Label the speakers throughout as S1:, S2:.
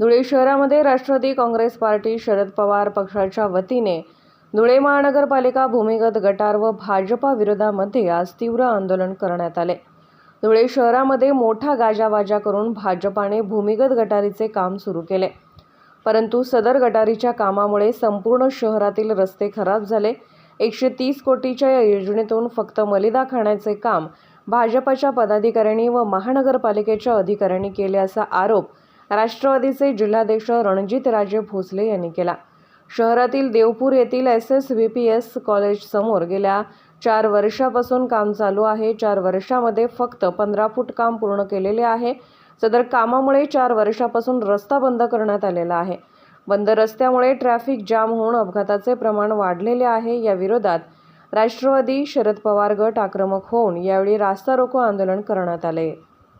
S1: धुळे शहरामध्ये Rashtrawadi Congress party Sharad Pawar पक्षाच्या वतीने धुळे महानगरपालिका भूमिगत गटार व भाजपा विरोधामध्ये आज तीव्र आंदोलन करण्यात आले. धुळे शहरामध्ये मोठा गाजावाजा करून भाजपाने भूमिगत गटारीचे काम सुरू केले. परंतु सदर गटारीच्या कामामुळे संपूर्ण शहरातील रस्ते खराब झाले. एकशे तीस कोटीच्या या योजनेतून फक्त मलिदा खाण्याचे काम भाजपाच्या पदाधिकाऱ्यांनी व महानगरपालिकेच्या अधिकाऱ्यांनी केले असा आरोप राष्ट्रवादीचे जिल्हाध्यक्ष रणजितराजे भोसले यांनी केला. शहरातील देवपूर येथील S S V P S कॉलेजसमोर गेल्या चार वर्षापासून काम चालू आहे. चार वर्षामध्ये फक्त पंधरा फूट काम पूर्ण केलेले आहे. सदर कामामुळे चार वर्षापासून रस्ता बंद करण्यात आलेला आहे. बंद रस्त्यामुळे ट्रॅफिक जाम होऊन अपघाताचे प्रमाण वाढलेले आहे. या विरोधात राष्ट्रवादी शरद पवार गट आक्रमक होऊन यावेळी रास्ता रोको आंदोलन करण्यात आले.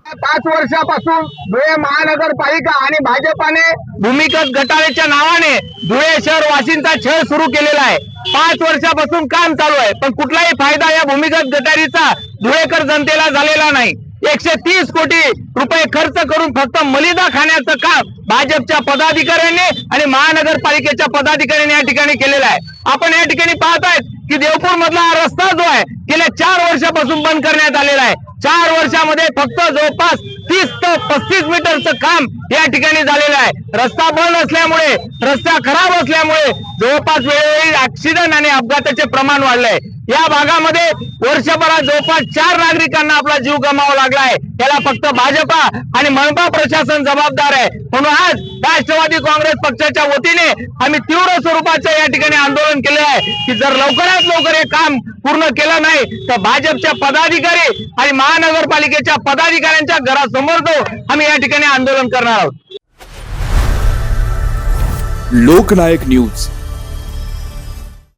S2: पाच वर्षापासून धुळे महानगरपालिका आणि भाजपाने भूमिगत गटारेच्या नावाने धुळे शहर वाशिंचा छळ सुरू केलेला आहे. पाच वर्षापासून काम चालू आहे पण कुठलाही फायदा या भूमिगत गटारीचा धुळेकर जनतेला झालेला नाही. एकशे तीस कोटी रुपये खर्च करून फक्त मलिदा खाण्याचं काम भाजपच्या पदाधिकाऱ्यांनी आणि महानगरपालिकेच्या पदाधिकाऱ्यांनी या ठिकाणी केलेलं आहे. आपण या ठिकाणी पाहत आहेत की देवपूर मधला हा रस्ता जो आहे गेल्या चार वर्षापासून बंद करण्यात आलेला आहे. चार वर्षामध्ये फक्त जवळपास तीस ते पस्तीस मीटरचं काम या ठिकाणी झालेलं आहे. रस्ता बंद असल्यामुळे रस्ता खराब असल्यामुळे जवळपास वेळोवेळी ऍक्सिडेंट आणि अपघाताचे प्रमाण वाढलंय. या भागामध्ये वर्षभरात जवळपास चार नागरिकांना आपला जीव गमावा लागलाय याला फक्त भाजपा आणि मनपा प्रशासन जबाबदार आहे. म्हणून आज राष्ट्रवादी काँग्रेस पक्षाच्या वतीने आम्ही तीव्र स्वरूपाचं या ठिकाणी आंदोलन केलं. आहे की जर लवकरात लवकर हे काम पूर्ण केलं नाही तर भाजपच्या पदाधिकारी आणि महानगरपालिकेच्या पदाधिकाऱ्यांच्या घरासमोर तो आम्ही या ठिकाणी आंदोलन करणार आहोत.
S3: लोकनायक न्यूज.